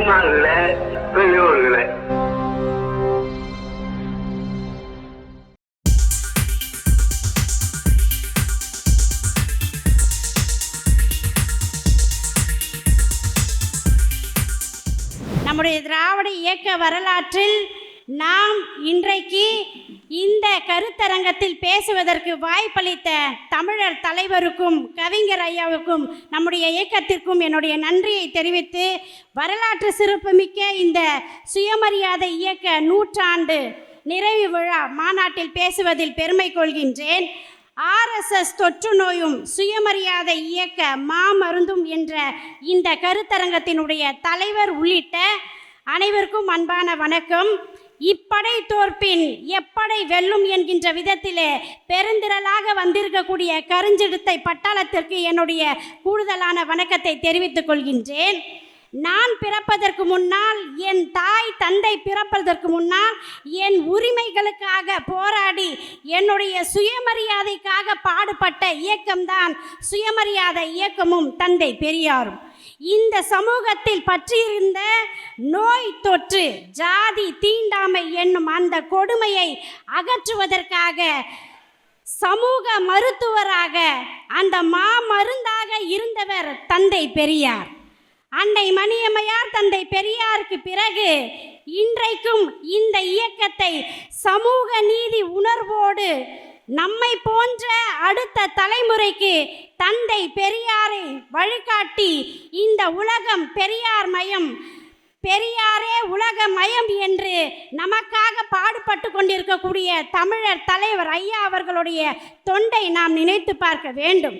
தாய்மார்களே பெரியோர்களே. நம்முடைய திராவிட இயக்க வரலாற்றில் நாம் இன்றைக்கு இந்த கருத்தரங்கத்தில் பேசுவதற்கு வாய்ப்பளித்த தமிழர் தலைவருக்கும் கவிஞர் ஐயாவுக்கும் நம்முடைய இயக்கத்திற்கும் என்னுடைய நன்றியை தெரிவித்து வரலாற்று சிறப்புமிக்க இந்த சுயமரியாதை இயக்க நூற்றாண்டு நிறைவு விழா மாநாட்டில் பேசுவதில் பெருமை கொள்கின்றேன். ஆர்எஸ்எஸ் தொற்று நோயும் சுயமரியாதை இயக்க மாமருந்தும் என்ற இந்த கருத்தரங்கத்தினுடைய தலைவர் உள்ளிட்ட அனைவருக்கும் அன்பான வணக்கம். இப்படை தோற்பின் எப்படை வெல்லும் என்கின்ற விதத்திலே பெருந்திரளாக வந்திருக்கக்கூடிய கருஞ்சிடுத்தை பட்டாளத்திற்கு என்னுடைய கூடுதலான வணக்கத்தை தெரிவித்துக் கொள்கின்றேன். நான் பிறப்பதற்கு முன்னால் என் தாய் தந்தை பிறப்பதற்கு முன்னால் என் உரிமைகளுக்காக போராடி என்னுடைய சுயமரியாதைக்காக பாடுபட்ட இயக்கம்தான் சுயமரியாதை இயக்கமும் தந்தை பெரியாரும். இந்த சமூகத்தில் பற்றியிருந்த நோய் தொற்று ஜாதி தீண்டாமை என்னும் அந்த கொடுமையை அகற்றுவதற்காக சமூக மருத்துவராக அந்த மாமருந்தாக இருந்தவர் தந்தை பெரியார். அன்னை மணியம்மையார் தந்தை பெரியாருக்கு பிறகு இன்றைக்கும் இந்த இயக்கத்தை சமூக நீதி உணர்வோடு நம்மை போன்ற அடுத்த தலைமுறைக்கு தந்தை பெரியாரை வழிகாட்டி இந்த உலகம் பெரியார் மயம் பெரியாரே உலக மயம் என்று நமக்காக பாடுபட்டு கொண்டிருக்கக்கூடிய தமிழர் தலைவர் ஐயா அவர்களுடைய தொண்டை நாம் நினைத்து பார்க்க வேண்டும்.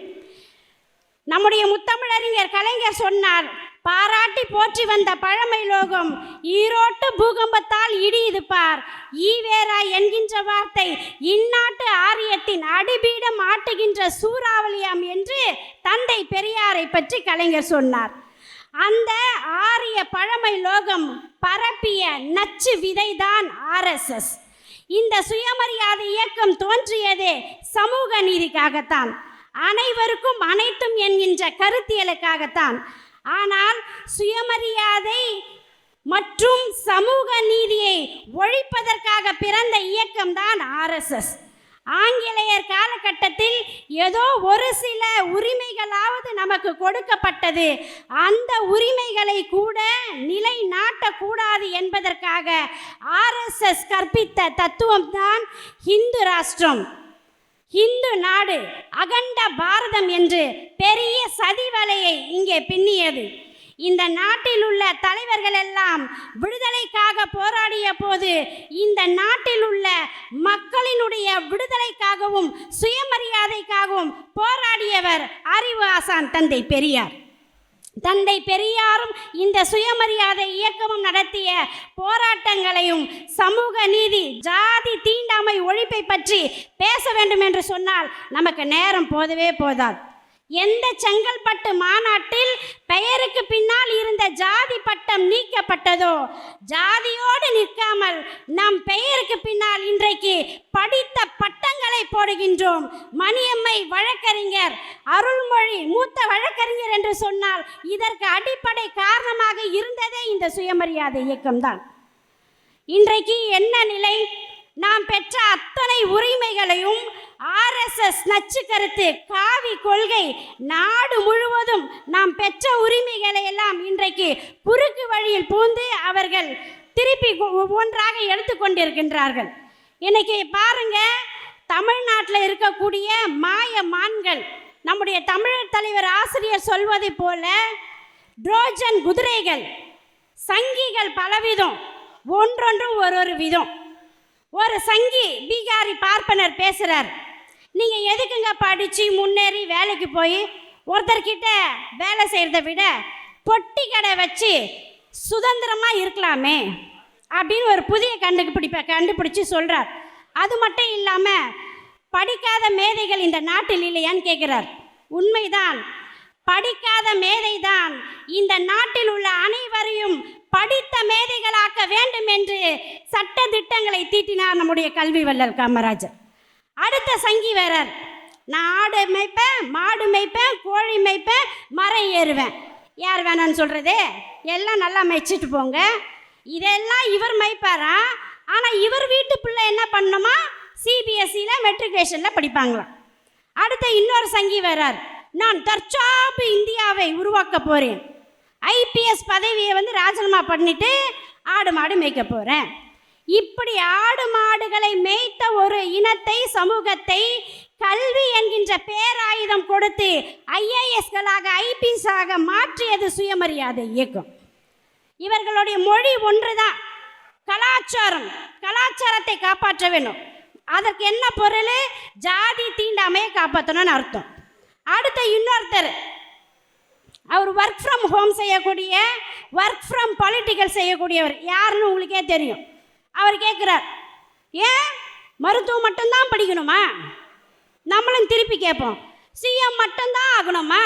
நம்முடைய முத்தமிழறிஞர் கலைஞர் சொன்னார் பாராட்டி போற்றி வந்த பழமை லோகம். ஈரோட்டு பூகம்பத்தால் இடியுது பார் ஈவேரா என்கின்ற வார்த்தை இந்நாட்டு ஆரியத்தின் அடிபீடம் ஆட்டுகின்ற சூறாவளியாம் என்று தந்தை பெரியாரை பற்றி கலைஞர் சொன்னார். அந்த ஆரிய பழமை லோகம் பரப்பிய நச்சு விதைதான் ஆர்எஸ்எஸ் இந்த சுயமரியாதை இயக்கம் தோன்றியதே சமூக நீதிக்காகத்தான். அனைவருக்கும் அனைத்தும் என்கின்ற கருத்தியலுக்காகத்தான். ஆனால் சுயமரியாதை மற்றும் சமூக நீதியை ஒழிப்பதற்காக பிறந்த இயக்கம்தான் ஆர்எஸ்எஸ் ஆங்கிலேயர் காலகட்டத்தில் ஏதோ ஒரு சில உரிமைகளாவது நமக்கு கொடுக்கப்பட்டது. அந்த உரிமைகளை கூட நிலை நாட்டக்கூடாது என்பதற்காக ஆர்எஸ்எஸ் கற்பித்த தத்துவம்தான் ஹிந்து ராஷ்டிரம். இந்து நாடு அகண்ட பாரதம் என்று பெரிய சதி வலையை இங்கே பின்னியது. இந்த நாட்டில் உள்ள தலைவர்கள் எல்லாம் விடுதலைக்காக போராடிய போது இந்த நாட்டில் உள்ள மக்களினுடைய விடுதலைக்காகவும் சுயமரியாதைக்காகவும் போராடியவர் அறிவு ஆசான் தந்தை பெரியார். தந்தை பெரியாரும் இந்த சுயமரியாதை இயக்கமும் நடத்திய போராட்டங்களையும் சமூக நீதி ஜாதி தீண்டாமை ஒழிப்பை பற்றி பேச வேண்டும் என்று சொன்னால் நமக்கு நேரம் போதவே போதாது. எந்த செங்கல்பட்டு மாநாட்டில் பெயருக்கு பின்னால் இருந்த ஜாதி பட்டம் நீக்கப்பட்டதோ ஜாதியோடு நிற்காமல் நம் பெயருக்கு பின்னால் இன்றைக்கு படித்த பட்டங்களை போடுகின்றோம். மணியம்மை வழக்கறிஞர் அருள்மொழி மூத்த வழக்கறிஞர் என்று சொன்னால் இதற்கு அடிப்படை காரணமாக இருந்ததே இந்த சுயமரியாதை இயக்கம்தான். இன்றைக்கு என்ன நிலை? நாம் பெற்ற அத்தனை உரிமைகளையும் ஆர்எஸ்எஸ் நச்சு கருத்து காவி கொள்கை நாடு முழுவதும் நாம் பெற்ற உரிமைகளை எல்லாம் இன்றைக்கு குறுக்கு வழியில் பூந்து அவர்கள் திருப்பி ஒ- ஒவ்வொன்றாக எடுத்துக்கொண்டிருக்கின்றார்கள் இன்னைக்கு பாருங்க தமிழ்நாட்டில் இருக்கக்கூடிய மாய மான்கள் நம்முடைய தமிழர் தலைவர் ஆசிரியர் சொல்வது போல ட்ரோஜன் குதிரைகள் சங்கிகள் பலவிதம் ஒன்றொன்றும் ஒரு ஒரு விதம். ஒரு சங்கி பீகாரி பார்ப்பனர் பேசுகிறார் நீங்கள் எதுக்குங்க படித்து முன்னேறி வேலைக்கு போய் ஒருத்தர்கிட்ட வேலை செய்கிறத விட பொட்டி கடை வச்சு சுதந்திரமாக இருக்கலாமே அப்படின்னு ஒரு புதிய கண்டுபிடிப்பை கண்டுபிடிச்சு சொல்கிறார் அது மட்டும் இல்லாமல் படிக்காத மேதைகள் இந்த நாட்டில் இல்லையான்னு கேட்குறார் உண்மைதான். படிக்காத மேதைதான். இந்த நாட்டில் உள்ள அனைவரையும் படித்த மேதைகளாக்க வேண்டும் என்று சட்ட திட்டங்களை தீட்டினார் நம்முடைய கல்வி வல்லல் காமராஜர். அடுத்த சங்கி வேறர். நான் ஆடு மேய்ப்பேன் மாடு மேய்ப்பேன் கோழி மேய்ப்பேன் மரம் ஏறுவேன். யார் வேணான்னு சொல்கிறது எல்லாம் நல்லா மேய்ச்சிட்டு போங்க. இதெல்லாம் இவர் மைப்பாரா ஆனால் இவர் வீட்டு பிள்ளை என்ன பண்ணணுமா சிபிஎஸ்சியில் மெட்ரிகுலேஷனில் படிப்பாங்களாம். அடுத்த இன்னொரு சங்கி வரார் நான் தற்சாப்பு இந்தியாவை உருவாக்க போகிறேன் ஐபிஎஸ் பதவியை வந்து ராஜினாமா பண்ணிவிட்டு ஆடு மாடு மேய்க்க போகிறேன் இப்படி ஆடு மாடுகளை மேய்த்த ஒரு இனத்தை சமூகத்தை கல்வி என்கின்ற பேராயுதம் கொடுத்து ஐஏஎஸ்களாக ஐபிஎஸ்ஸாக மாற்றியது சுயமரியாதை இயக்கம். இவர்களுடைய மொழி ஒன்றுதான். கலாச்சாரம். கலாச்சாரத்தை காப்பாற்ற வேண்டும். அதற்கு என்ன பொருள்? ஜாதி தீண்டாமையை காப்பாற்றணும்னு அர்த்தம். அடுத்த இன்னொருத்தர். அவர் ஒர்க் ஃப்ரம் ஹோம் செய்யக்கூடிய ஒர்க் ஃப்ரம் பொலிட்டிக்கல் செய்யக்கூடியவர். யாருன்னு உங்களுக்கே தெரியும். அவர் கேட்குறார் ஏன்? மருத்துவம் மட்டும்தான் படிக்கணுமா? நம்மளும் திருப்பி கேட்போம். சிஎம் மட்டும்தான் ஆகணுமா?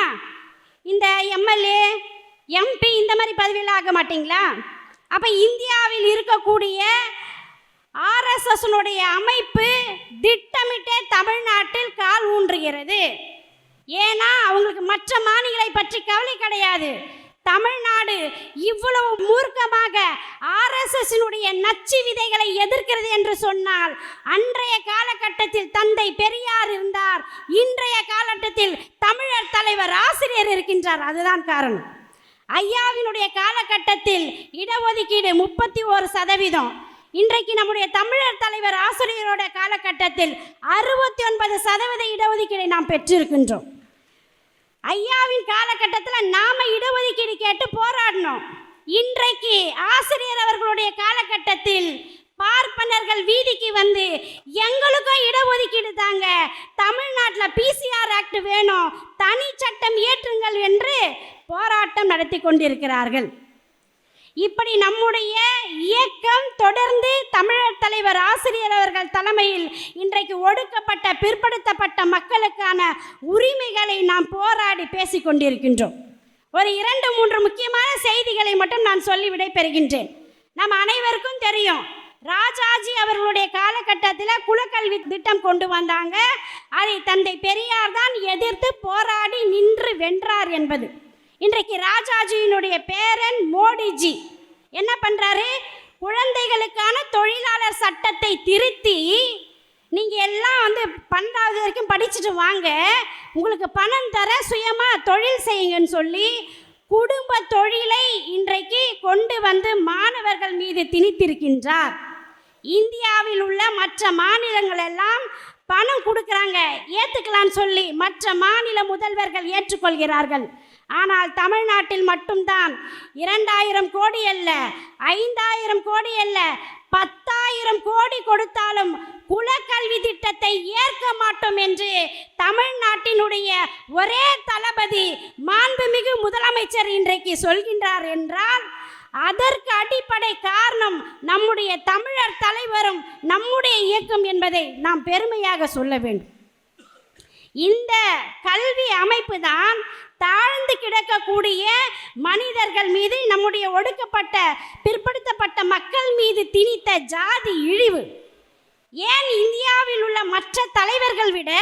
இந்த எம்எல்ஏ எம்பி இந்த மாதிரி பதவியில் ஆக மாட்டீங்களா? அப்போ இந்தியாவில் இருக்கக்கூடிய ஆர்எஸ்எஸ்னுடைய அமைப்பு திட்டமிட்டே தமிழ்நாட்டில் கால் ஊன்றுகிறது. ஏன்னா அவங்களுக்கு மற்ற மாநிலை பற்றி கவலை கிடையாது. தமிழ்நாடு இவ்வளவு மூர்க்கமாக ஆர்எஸ்எஸ்னுடைய நச்சு விதைகளை எதிர்க்கிறது என்று சொன்னால் அன்றைய காலகட்டத்தில் தந்தை பெரியார் இருந்தார். இன்றைய காலகட்டத்தில் தமிழர் தலைவர் ஆசிரியர் இருக்கின்றார். அதுதான் காரணம். ஐயாவினுடைய காலகட்டத்தில் இடஒதுக்கீடு முப்பத்தி ஒரு சதவீதம். இன்றைக்கு நம்முடைய தமிழர் தலைவர் ஆசிரியரோட காலகட்டத்தில் அறுபத்தி ஒன்பது சதவீத இடஒதுக்கீடை நாம் பெற்றிருக்கின்றோம். ஐயாவின் காலகட்டத்தில் நாம இடஒதுக்கீடு கேட்டு போராடினோம் இன்றைக்கு ஆசிரியர் அவர்களுடைய காலகட்டத்தில் பார்ப்பனர்கள் வீதிக்கு வந்து எங்களுக்கும் இடஒதுக்கீடு தாங்க. தமிழ்நாட்டில் பிசிஆர் ஆக்ட் வேணும். தனி சட்டம் இயற்றுங்கள் என்று போராட்டம் நடத்தி கொண்டிருக்கிறார்கள். இப்படி நம்முடைய இயக்கம் தொடர்ந்து தலைவர் ஆசிரியர் அவர்கள் தலைமையில் இன்றைக்கு ஒடுக்கப்பட்ட பிற்படுத்தப்பட்ட மக்களுக்கான உரிமைகளை நாம் போராடி பேசிக்கொண்டிருக்கின்றோம் ஒரு இரண்டு மூன்று முக்கியமான செய்திகளை மட்டும் நான் சொல்லி விடைபெறுகின்றேன். நம் அனைவருக்கும் தெரியும் ராஜாஜி அவர்களுடைய காலகட்டத்தில் குலக்கல்வி திட்டம் கொண்டு வந்தாங்க. அதை தந்தை பெரியார் தான் எதிர்த்து போராடி நின்று வென்றார் என்பது. இன்றைக்கு ராஜாஜியினுடைய பேரன் மோடிஜி. என்ன பண்றாரு? குழந்தைகளுக்கான தொழிலாளர் சட்டத்தை திருத்தி நீங்கள் எல்லாம் வந்து பன்னெண்டாவது வரைக்கும் படிச்சுட்டு வாங்க. உங்களுக்கு பணம் தர சுயமாக தொழில் செய்யுங்கன்னு சொல்லி குடும்ப தொழிலை இன்றைக்கு கொண்டு வந்து மாணவர்கள் மீது திணித்திருக்கின்றார். இந்தியாவில் உள்ள மற்ற மாநிலங்கள் எல்லாம் பணம் கொடுக்குறாங்க ஏற்றுக்கலான்னு சொல்லி மற்ற மாநில முதல்வர்கள் ஏற்றுக்கொள்கிறார்கள். ஆனால் தமிழ்நாட்டில் மட்டும்தான் இரண்டாயிரம் கோடி அல்ல ஐந்தாயிரம் கோடி அல்ல பத்தாயிரம் கோடி கொடுத்தாலும் குலக்கல்வி திட்டத்தை ஏற்க மாட்டோம் என்று தமிழ்நாட்டினுடைய ஒரே தளபதி மாண்புமிகு முதலமைச்சர் இன்றைக்கு சொல்கின்றார் என்றால் அதற்கு அடிப்படை காரணம் நம்முடைய தமிழர் தலைவரும் நம்முடைய இயக்கம் என்பதை நாம் பெருமையாக சொல்ல வேண்டும். இந்த கல்வி அமைப்பு தான் தாழ்ந்து கிடக்கக்கூடிய மனிதர்கள் மீது நம்முடைய ஒடுக்கப்பட்ட பிற்படுத்தப்பட்ட மக்கள் மீது திணித்த ஜாதி இழிவு. ஏன் இந்தியாவில் உள்ள மற்ற தலைவர்கள் விட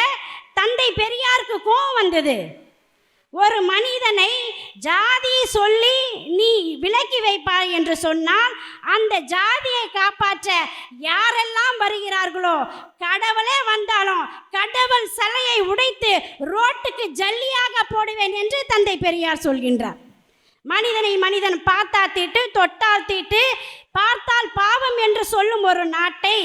தந்தை பெரியாருக்கு கோபம் வந்தது? ஒரு மனிதனை ஜாதி சொல்லி நீ விலக்கி வைப்பார் என்று சொன்னால் அந்த ஜாதியை காப்பாற்ற யாரெல்லாம் வருகிறார்களோ கடவுளே வந்தாலும் கடவுள் சிலையை உடைத்து ரோட்டுக்கு ஜல்லியாக போடுவேன் என்று தந்தை பெரியார் சொல்கின்றார். மனிதனை மனிதன் பார்த்தா தீட்டு தொட்டால் தீட்டு பார்த்தால் பாவம் என்று சொல்லும் ஒரு நாட்டை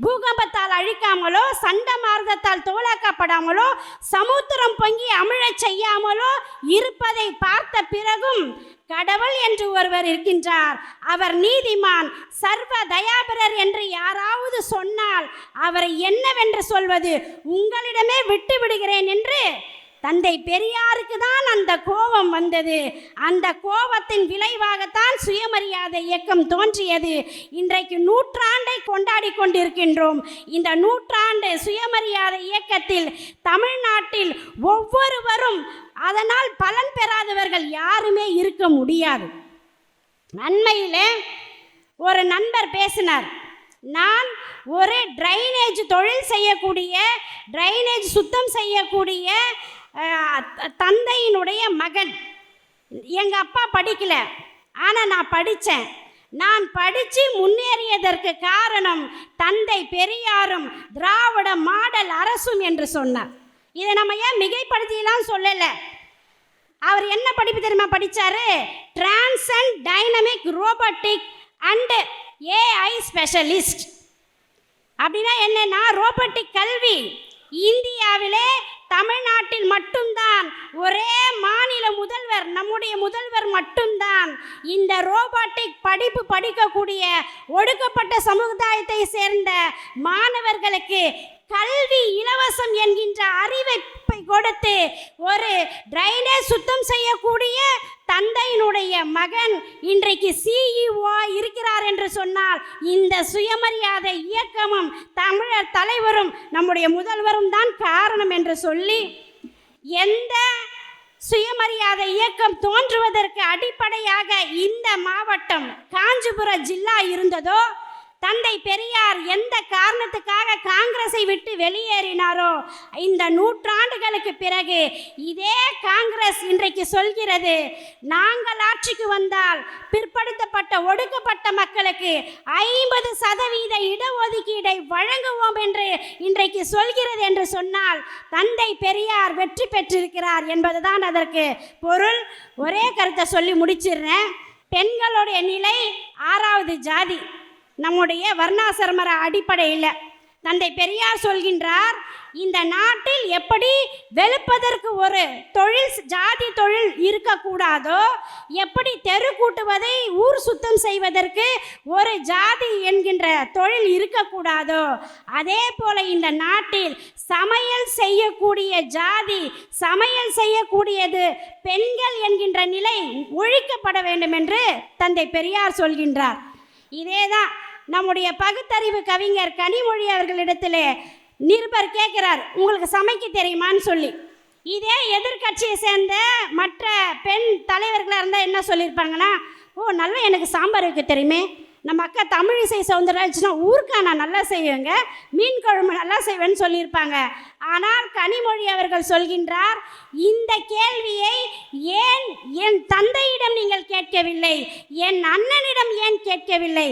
பூகம்பத்தால் அழிக்காமலோ சண்ட மார்க்கத்தால் தோலாக்கப்படாமலோ சமுத்திரம் பொங்கி அமிழச் செய்யாமலோ இருப்பதை பார்த்த பிறகும் கடவுள் என்று ஒருவர் இருக்கின்றார். அவர் நீதிமான் சர்வ தயாபரர் என்று யாராவது சொன்னால் அவரை என்னவென்று சொல்வது? உங்களிடமே விட்டு விடுகிறேன் என்று தந்தை பெரியாருக்கு தான் அந்த கோபம் வந்தது. அந்த கோபத்தின் விளைவாகத்தான் சுயமரியாதை இயக்கம் தோன்றியது. இன்றைக்கு நூற்றாண்டை கொண்டாடி கொண்டிருக்கின்றோம். இந்த நூற்றாண்டு சுயமரியாதை இயக்கத்தில் தமிழ்நாட்டில் ஒவ்வொருவரும் அதனால் பலன் பெறாதவர்கள் யாருமே இருக்க முடியாது. அண்மையில் ஒரு நண்பர் பேசினார். நான் ஒரு ட்ரைனேஜ் தொழில் செய்யக்கூடிய ட்ரைனேஜ் சுத்தம் செய்யக்கூடிய தந்தையினுடைய மகன். எங்கள் அப்பா படிக்கல. ஆனால் நான் படித்தேன் நான் படித்து முன்னேறியதற்கு காரணம் தந்தை பெரியாரும் திராவிட மாடல் அரசும் என்று சொன்னார். இதை நம்ம ஏன் மிகைப்படுத்திலாம் சொல்லலை? அவர் என்ன படிப்பு தெரியுமா படிச்சாரு? டிரான்சன் dynamic robotic and AI specialist அப்படின்னா என்னன்னா ரோபோட்டிக் கல்வி. இந்தியாவிலே தமிழ்நாட்டில் மட்டும்தான் ஒரே மாநில முதல்வர் நம்முடைய முதல்வர் மட்டும்தான். இந்த ரோபோட்டிக் படிப்பு படிக்கக்கூடிய ஒடுக்கப்பட்ட சமுதாயத்தை சேர்ந்த மாணவர்களுக்கு கல்வி இலவசம் என்கின்ற அறிவிப்பை கொடுத்து ஒரு ட்ரைனேஜ் சுத்தம் செய்யக்கூடிய தந்தையினுடைய மகன் இன்றைக்கு சிஇஓ இருக்கிறார் என்று சொன்னால் இந்த சுயமரியாதை இயக்கமும் தமிழர் தலைவரும் நம்முடைய முதல்வரும் தான் காரணம் என்று சொல்லி எந்த சுயமரியாதை இயக்கம் தோன்றுவதற்கு அடிப்படையாக இந்த மாவட்டம் காஞ்சிபுர ஜில்லா இருந்ததோ தந்தை பெரியார் எந்த காரணத்துக்காக காங்கிரஸை விட்டு வெளியேறினாரோ இந்த நூற்றாண்டுகளுக்கு பிறகு இதே காங்கிரஸ் இன்றைக்கு சொல்கிறது நாங்கள் ஆட்சிக்கு வந்தால் பிற்படுத்தப்பட்ட ஒடுக்கப்பட்ட மக்களுக்கு ஐம்பது சதவீத இடஒதுக்கீடை வழங்குவோம் என்று இன்றைக்கு சொல்கிறது என்று சொன்னால் தந்தை பெரியார் வெற்றி பெற்றிருக்கிறார் என்பதுதான் அதற்கு பொருள். ஒரே கருத்தை சொல்லி முடிச்சிடுறேன். பெண்களுடைய நிலை ஆறாவது ஜாதி. நம்முடைய வர்ணாசிரமர அடிப்படையில். தந்தை பெரியார் சொல்கின்றார் இந்த நாட்டில் எப்படி வெளுப்பதற்கு ஒரு தொழில் ஜாதி தொழில் இருக்கக்கூடாதோ எப்படி தெரு கூட்டுவதை ஊர் சுத்தம் செய்வதற்கு ஒரு ஜாதி என்கின்ற தொழில் இருக்கக்கூடாதோ அதே போல இந்த நாட்டில் சமையல் செய்யக்கூடிய ஜாதி சமையல் செய்யக்கூடியது பெண்கள் என்கின்ற நிலை ஒழிக்கப்பட வேண்டும் என்று தந்தை பெரியார் சொல்கின்றார். இதேதான் நம்முடைய பகுத்தறிவு கவிஞர் கனிமொழி அவர்களிடத்திலே நிருபர் கேட்கிறார் உங்களுக்கு சமைக்க தெரியுமான்னு சொல்லி. இதே எதிர்க்கட்சியை சேர்ந்த மற்ற பெண் தலைவர்களாக இருந்தால் என்ன சொல்லியிருப்பாங்கன்னா ஓ நல்லா எனக்கு சாம்பார் வைக்க தெரியுமே. நம்ம அக்கா தமிழிசை சவுந்தரராஜனா ஊருக்கா நான் நல்லா செய்வேங்க. மீன் குழம்பு நல்லா செய்வேன்னு சொல்லியிருப்பாங்க. ஆனால் கனிமொழி அவர்கள் சொல்கின்றார் இந்த கேள்வியை ஏன் என் தந்தையிடம் நீங்கள் கேட்கவில்லை என் அண்ணனிடம் ஏன் கேட்கவில்லை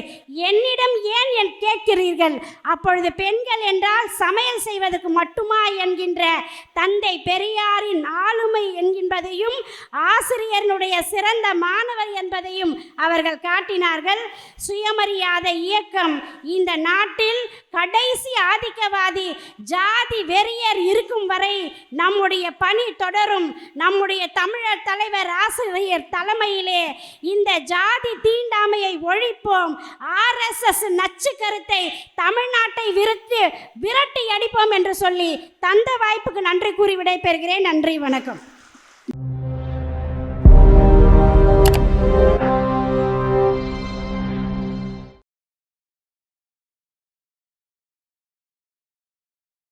என்னிடம் ஏன் என் கேட்கிறீர்கள்? அப்பொழுது பெண்கள் என்றால் சமையல் செய்வதற்கு மட்டுமா என்கின்ற தந்தை பெரியாரின் ஆளுமை என்கின்றதையும் ஆசிரியர்களுடைய சிறந்த மாணவர் என்பதையும் அவர்கள் காட்டினார்கள். சுயமரியாதை இயக்கம். இந்த நாட்டில் கடைசி ஆதிக்கவாதி ஜாதி வெறி வெறியர் இருக்கும் வரை நம்முடைய பணி தொடரும். நம்முடைய தமிழர் தலைவர் ஆசிரியர் தலைமையிலே இந்த ஜாதி தீண்டாமையை ஒழிப்போம். ஆர்எஸ்எஸ் நச்சு கருத்தை தமிழ்நாட்டை விருத்து விரட்டி அடிப்போம் என்று சொல்லி தந்த வாய்ப்புக்கு நன்றி கூறி விடைபெறுகிறேன். நன்றி வணக்கம்.